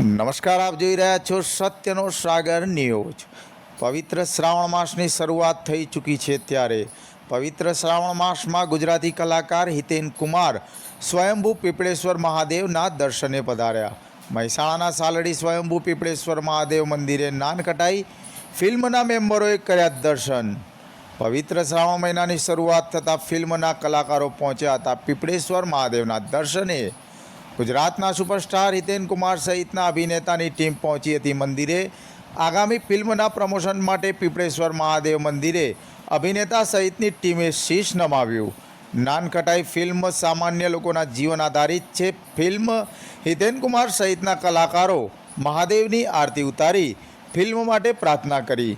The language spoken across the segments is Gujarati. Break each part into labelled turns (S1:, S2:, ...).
S1: નમસ્કાર, આપ જોઈ રહ્યા છો સત્યનો સાગર ન્યૂઝ. પવિત્ર શ્રાવણ માસની શરૂઆત થઈ ચૂકી છે ત્યારે. પવિત્ર શ્રાવણ માસમાં ગુજરાતી કલાકાર હિતેન કુમાર સ્વયંભૂ પીપળેશ્વર મહાદેવના દર્શને પધાર્યા. મહેસાણાના સાલડી સ્વયંભૂ પીપળેશ્વર મહાદેવ મંદિરે નાન કટાઈ ફિલ્મના મેમ્બરોએ કર્યા દર્શન. પવિત્ર શ્રાવણ મહિનાની શરૂઆત થતાં ફિલ્મના કલાકારો પહોંચ્યા હતા પીપળેશ્વર મહાદેવના દર્શને. ગુજરાતના સુપરસ્ટાર હિતેન કુમાર સહિતના અભિનેતાની ટીમ પહોંચી હતી મંદિરે. આગામી ફિલ્મના પ્રમોશન માટે પીપળેશ્વર મહાદેવ મંદિરે અભિનેતા સહિતની ટીમે શીશ નમાવ્યું. નાનકટાઈ ફિલ્મ સામાન્ય લોકોના જીવન આધારિત છે. ફિલ્મ હિતેન કુમાર સહિતના કલાકારો મહાદેવની આરતી ઉતારી ફિલ્મ માટે પ્રાર્થના કરી.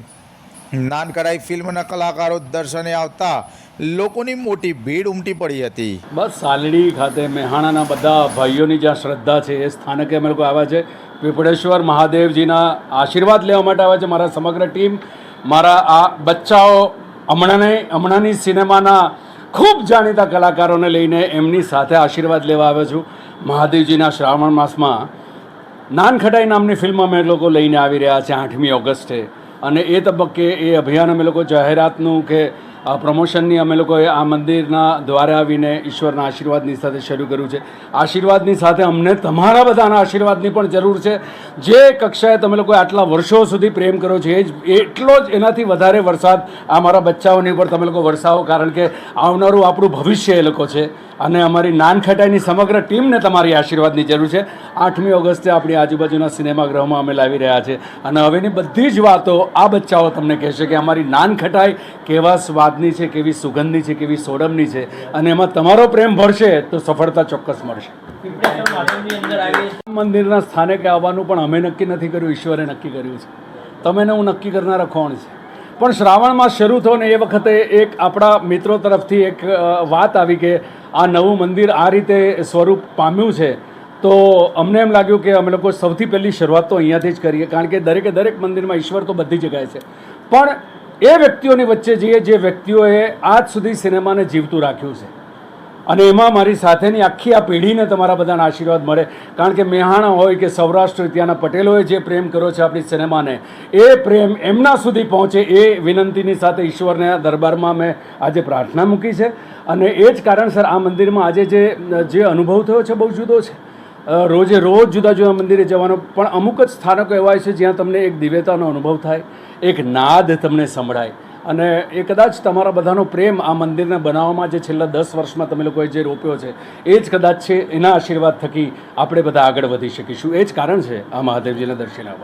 S1: નાનકટાઈ ફિલ્મના કલાકારો દર્શને આવતા લોકોની મોટી ભીડ ઉમટી પડી હતી.
S2: બસ સાલડી ખાતે મહેહાણાના બધા ભાઈઓની જ્યાં શ્રદ્ધા છે એ સ્થાનકે અમે લોકો આવ્યા છે. પીપળેશ્વર મહાદેવજીના આશીર્વાદ લેવા માટે આવ્યા છે મારા સમગ્ર ટીમ. મારા આ બચ્ચાઓ હમણાંને, હમણાંની સિનેમાના ખૂબ જાણીતા કલાકારોને લઈને એમની સાથે આશીર્વાદ લેવા આવ્યો છું. મહાદેવજીના શ્રાવણ માસમાં નાનખટાઈ નામની ફિલ્મ અમે લોકો લઈને આવી રહ્યા છે આઠમી ઓગસ્ટે. અને એ તબક્કે એ અભિયાન અમે લોકો જાહેરાતનું કે આ પ્રમોશનની અમે લોકોએ આ મંદિરના દ્વારે આવીને ઈશ્વરના આશીર્વાદની સાથે શરૂ કર્યું છે. આશીર્વાદની સાથે અમને તમારા બધાના આશીર્વાદની પણ જરૂર છે. જે કક્ષાએ તમે લોકોએ આટલા વર્ષો સુધી પ્રેમ કરો છો, એ જ એટલો જ એનાથી વધારે વરસાદ આ મારા બચ્ચાઓની ઉપર તમે લોકો વરસાવો, કારણ કે આવનારું આપણું ભવિષ્ય એ લોકો છે. અને અમારી નાનખટાઈની સમગ્ર ટીમને તમારી આશીર્વાદની જરૂર છે. આઠમી ઓગસ્ટે આપણી આજુબાજુના સિનેમાગૃહમાં અમે લાવી રહ્યા છે. અને હવેની બધી જ વાતો આ બચ્ચાઓ તમને કહેશે કે અમારી નાનખટાઈ કેવા સ્વાદની છે, કેવી સુગંધની છે, કેવી સોડમની છે, અને એમાં તમારો પ્રેમ ભરશે તો સફળતા ચોક્કસ મળશે. મંદિરના સ્થાને કે આવવાનું પણ અમે નક્કી નથી કર્યું, ઈશ્વરે નક્કી કર્યું છે. તમે હું નક્કી કરનારા કોણ છે? પણ શ્રાવણમાં શરૂ થયો ને એ વખતે એક આપણા મિત્રો તરફથી એક વાત આવી કે આ નવું મંદિર આ રીતે સ્વરૂપ પામ્યું છે. તો અમને એમ લાગ્યું કે અમે લોકો સૌથી પહેલી શરૂઆત તો અહીંયાથી જ કરીએ, કારણ કે દરેકે દરેક મંદિરમાં ઈશ્વર તો બધી જગ્યાએ છે. પણ એ વ્યક્તિઓની વચ્ચે જઈએ, જે વ્યક્તિઓએ આજ સુધી સિનેમાને જીવતું રાખ્યું છે. અને એમાં મારી સાથેની આખી આ પેઢીને તમારા બધાના આશીર્વાદ મળે. કારણ કે મેહાણા હોય કે સૌરાષ્ટ્ર, ત્યાંના પટેલોએ જે પ્રેમ કર્યો છે આપણી સિનેમાને, એ પ્રેમ એમના સુધી પહોંચે એ વિનંતીની સાથે ઈશ્વરના દરબારમાં મેં આજે પ્રાર્થના મૂકી છે. અને એ જ કારણસર આ મંદિરમાં આજે જે જે અનુભવ થયો છે, બહુ જુદો છે. રોજે રોજ જુદા જુદા મંદિરે જવાનો. પણ અમુક જ સ્થાનકો એવા છે જ્યાં તમને એક દિવ્યતાનો અનુભવ થાય, એક નાદ તમને સંભળાય. અને એ કદાચ તમારા બધાનો પ્રેમ આ મંદિરને બનાવવામાં જે છેલ્લા દસ વર્ષમાં તમે લોકોએ જે રોપ્યો છે, એ જ કદાચ છે એના આશીર્વાદ થકી આપણે બધા આગળ વધી શકીશું. એ જ કારણ છે આ મહાદેવજીના દર્શન આવવા